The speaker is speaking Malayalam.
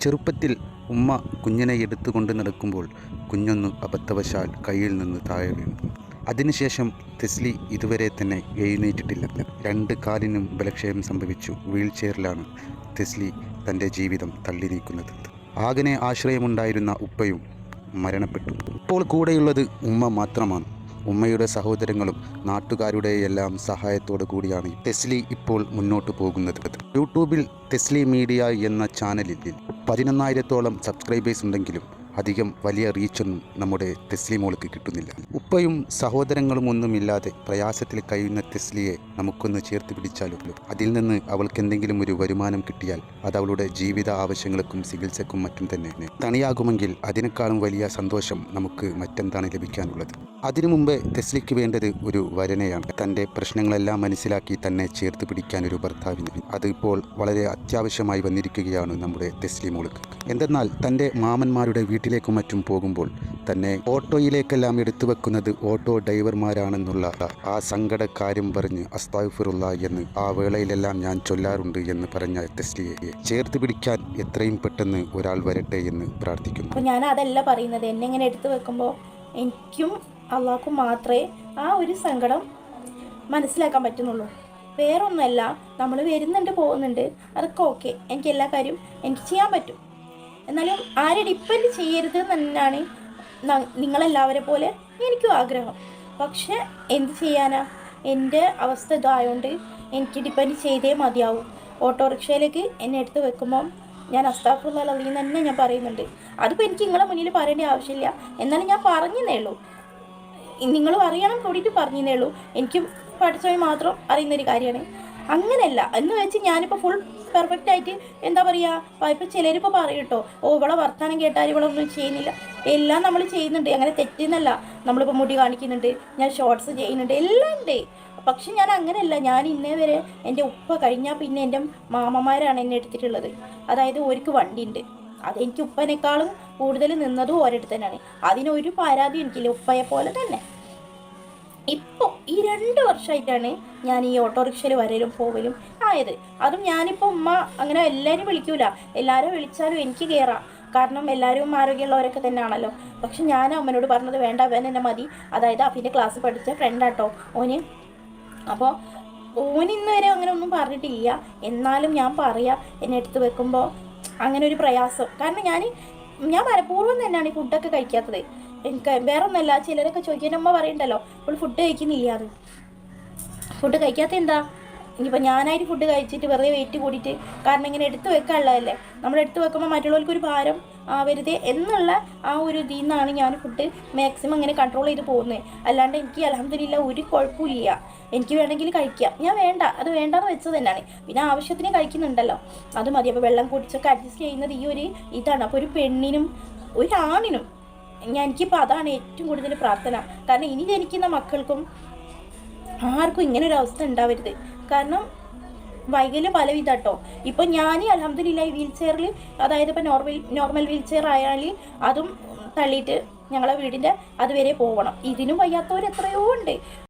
ചെറുപ്പത്തിൽ ഉമ്മ കുഞ്ഞിനെ എടുത്തുകൊണ്ട് നടക്കുമ്പോൾ കുഞ്ഞൊന്ന് അബദ്ധവശാൽ കയ്യിൽ നിന്ന് താഴെ വീണു. അതിനുശേഷം തെസ്ലി ഇതുവരെ തന്നെ എഴുന്നേറ്റിട്ടില്ല. രണ്ട് കാലിനും ബലക്ഷയം സംഭവിച്ചു. വീൽ ചെയറിലാണ് തെസ്ലി തന്റെ ജീവിതം തള്ളി നീക്കുന്നത്. ആകനെ ആശ്രയമുണ്ടായിരുന്ന ഉപ്പയും മരണപ്പെട്ടു. ഇപ്പോൾ കൂടെയുള്ളത് ഉമ്മ മാത്രമാണ്. ഉമ്മയുടെ സഹോദരങ്ങളും നാട്ടുകാരുടെ എല്ലാം സഹായത്തോടു കൂടിയാണ് ടെസ്ലി ഇപ്പോൾ മുന്നോട്ട് പോകുന്നത്. യൂട്യൂബിൽ ടെസ്ലി മീഡിയ എന്ന ചാനലിൽ പതിനൊന്നായിരത്തോളം സബ്സ്ക്രൈബേഴ്സ് ഉണ്ടെങ്കിലും അധികം വലിയ റീച്ചൊന്നും നമ്മുടെ തെസ്ലി മോൾക്ക് കിട്ടുന്നില്ല. ഉപ്പയും സഹോദരങ്ങളും ഒന്നുമില്ലാതെ പ്രയാസത്തിൽ കഴിയുന്ന തെസ്ലിയെ നമുക്കൊന്ന് ചേർത്ത് പിടിച്ചാലും? അതിൽ നിന്ന് അവൾക്ക് എന്തെങ്കിലും ഒരു വരുമാനം കിട്ടിയാൽ അത് അവളുടെ ജീവിത ആവശ്യങ്ങൾക്കും ചികിത്സക്കും മറ്റും തന്നെ തണിയാകുമെങ്കിൽ അതിനേക്കാളും വലിയ സന്തോഷം നമുക്ക് മറ്റെന്താണ് ലഭിക്കാനുള്ളത്? അതിനു മുമ്പ് തെസ്ലിക്ക് വേണ്ടത് ഒരു വരനെയാണ്. തന്റെ പ്രശ്നങ്ങളെല്ലാം മനസ്സിലാക്കി തന്നെ ചേർത്ത് പിടിക്കാൻ ഒരു ഭർത്താവിന്. അതിപ്പോൾ വളരെ അത്യാവശ്യമായി വന്നിരിക്കുകയാണ് നമ്മുടെ തെസ്ലി മോൾക്ക്. എന്തെന്നാൽ തന്റെ മാമന്മാരുടെ വീട്ടിലേക്കും മറ്റും പോകുമ്പോൾ തന്നെ ഓട്ടോയിലേക്കെല്ലാം എടുത്തു വെക്കുന്നത് ഓട്ടോ ഡ്രൈവർമാരാണെന്നുള്ള ആ സങ്കടക്കാര്യം പറഞ്ഞ് അസ്താഫിറുള്ള എന്ന് ആ വേളയിലെല്ലാം ഞാൻ ചൊല്ലാറുണ്ട് എന്ന് പറഞ്ഞ തെസ്ലിയെ ചേർത്ത് പിടിക്കാൻ എത്രയും പെട്ടെന്ന് ഒരാൾ വരട്ടെ എന്ന് പ്രാർത്ഥിക്കുന്നു. അപ്പോൾ ഞാൻ അതല്ല പറയുന്നത്. എന്നെ ഇങ്ങനെ എടുത്തു വെക്കുമ്പോൾ എനിക്കും അള്ളാഹ്ക്കും മാത്രമേ ആ ഒരു സങ്കടം മനസ്സിലാക്കാൻ പറ്റുന്നുള്ളൂ. വേറൊന്നുമല്ല നമ്മൾ വരുന്നുണ്ട് പോകുന്നുണ്ട്. അതൊക്കെ ഓക്കെ എനിക്ക് എല്ലാ കാര്യവും എനിക്ക് ചെയ്യാൻ പറ്റും. എന്നാലും ആരെ ഡിപ്പെൻഡ് ചെയ്യരുത് എന്നാണ് നിങ്ങളെല്ലാവരെ പോലെ എനിക്കും ആഗ്രഹം. പക്ഷെ എന്ത് ചെയ്യാനാ? എന്റെ അവസ്ഥ ഇതായതുകൊണ്ട് എനിക്ക് ഡിപ്പെൻഡ് ചെയ്തേ മതിയാവും. ഓട്ടോറിക്ഷയിലേക്ക് എന്നെ എടുത്ത് വെക്കുമ്പം ഞാൻ അസ്താഫുള്ള അളിന്ന് തന്നെ ഞാൻ പറയുന്നുണ്ട്. അതിപ്പോൾ എനിക്ക് നിങ്ങളെ മുന്നിൽ പറയേണ്ട ആവശ്യമില്ല. എന്നാലും ഞാൻ പറഞ്ഞതേ ഉള്ളൂ. നിങ്ങളും അറിയണം കൂടിയിട്ട് പറഞ്ഞതേ ഉള്ളൂ. എനിക്ക് പഠിച്ചവർ മാത്രം അറിയുന്നൊരു കാര്യമാണ്. അങ്ങനെയല്ല. എന്ന് വെച്ച് ഞാനിപ്പോൾ ഫുൾ പെർഫെക്റ്റ് ആയിട്ട് എന്താ പറയുക ഇപ്പം ചിലരിപ്പോൾ പറയും കേട്ടോ ഓ ഇവളെ വർത്തമാനം കേട്ടാൽ ഇവളൊന്നും ചെയ്യുന്നില്ല. എല്ലാം നമ്മൾ ചെയ്യുന്നുണ്ട്. അങ്ങനെ തെറ്റുന്നല്ല. നമ്മളിപ്പോൾ മുടി കാണിക്കുന്നുണ്ട് ഞാൻ ഷോർട്സ് ചെയ്യുന്നുണ്ട് എല്ലാം ഉണ്ട്. പക്ഷെ ഞാൻ അങ്ങനെയല്ല. ഞാൻ ഇന്നേ വരെ എന്റെ ഉപ്പ കഴിഞ്ഞാൽ പിന്നെ എന്റെ മാമന്മാരാണ് എന്നെ എടുത്തിട്ടുള്ളത്. അതായത് ഒരുക്ക് വണ്ടിയുണ്ട് അതെനിക്ക് ഉപ്പനേക്കാളും കൂടുതൽ നിന്നതും ഒരിടത്ത് തന്നെയാണ് അതിനൊരു പരാതി എനിക്കില്ല. ഉപ്പയെ പോലെ തന്നെ. ഈ രണ്ട് വർഷമായിട്ടാണ് ഞാൻ ഈ ഓട്ടോറിക്ഷയിൽ വരലും പോവലും ആയത്. അതും ഞാനിപ്പോൾ ഉമ്മ അങ്ങനെ എല്ലാവരും വിളിക്കൂല. എല്ലാവരും വിളിച്ചാലും എനിക്ക് കയറാം കാരണം എല്ലാവരും ആരോഗ്യമുള്ളവരൊക്കെ തന്നെയാണല്ലോ. പക്ഷെ ഞാൻ അമ്മനോട് പറഞ്ഞത് വേണ്ട അവൻ എന്നെ മതി. അതായത് അഫിന്റെ ക്ലാസ് പഠിച്ച ഫ്രണ്ടാട്ടോ ഓന്. അപ്പോൾ ഓന് ഇന്ന് വരെ അങ്ങനെ ഒന്നും പറഞ്ഞിട്ടില്ല. എന്നാലും ഞാൻ പറയാ എന്നെ എടുത്ത് വെക്കുമ്പോൾ അങ്ങനെ ഒരു പ്രയാസം. കാരണം ഞാൻ ഞാൻ മനഃപൂർവം തന്നെയാണ് ഈ ഫുഡൊക്കെ കഴിക്കാത്തത്. എനിക്ക് വേറെ ഒന്നല്ല ചിലരൊക്കെ ചോദിക്കാൻ അമ്മ പറയണ്ടല്ലോ ഇപ്പോൾ ഫുഡ് കഴിക്കുന്നില്ല ഫുഡ് കഴിക്കാത്ത എന്താ? ഇനിയിപ്പോൾ ഞാനായിട്ട് ഫുഡ് കഴിച്ചിട്ട് വെറുതെ വെയിറ്റ് കൂടിയിട്ട് കാരണം ഇങ്ങനെ എടുത്ത് വെക്കാനുള്ളതല്ലേ? നമ്മൾ എടുത്തു വെക്കുമ്പോൾ മറ്റുള്ളവർക്ക് ഒരു ഭാരം ആവരുത് എന്നുള്ള ആ ഒരു ഇതിൽ നിന്നാണ് ഞാൻ ഫുഡ് മാക്സിമം ഇങ്ങനെ കൺട്രോൾ ചെയ്ത് പോകുന്നത് അല്ലാണ്ട് എനിക്ക് അലഹമില്ല ഒരു കുഴപ്പമില്ല എനിക്ക് വേണമെങ്കിൽ കഴിക്കാം. ഞാൻ വേണ്ട. അത് വേണ്ടെന്ന് വെച്ചത് തന്നെയാണ്. പിന്നെ ആവശ്യത്തിന് കഴിക്കുന്നുണ്ടല്ലോ. അത് മതി. അപ്പോൾ വെള്ളം കുടിച്ചൊക്കെ അഡ്ജസ്റ്റ് ചെയ്യുന്നത് ഈ ഒരു ഇതാണ്. അപ്പോൾ ഒരു പെണ്ണിനും ഒരു ആണിനും ഞാൻ എനിക്കിപ്പോൾ അതാണ് ഏറ്റവും കൂടുതൽ പ്രാർത്ഥന. കാരണം ഇനി ജനിക്കുന്ന മക്കൾക്കും ആർക്കും ഇങ്ങനെ ഒരു അവസ്ഥ ഉണ്ടാവരുത്. കാരണം വൈകല്യം പലവിധ കേട്ടോ ഇപ്പം ഞാൻ അലഹമ്മദില്ല ഈ വീൽ ചെയറിൽ അതായത് ഇപ്പം നോർമൽ നോർമൽ വീൽ ചെയർ ആയാൽ അതും തള്ളിയിട്ട് ഞങ്ങളെ വീടിന്റെ അതുവരെ പോകണം ഇതിനും വയ്യാത്തവർ എത്രയോ ഉണ്ട്.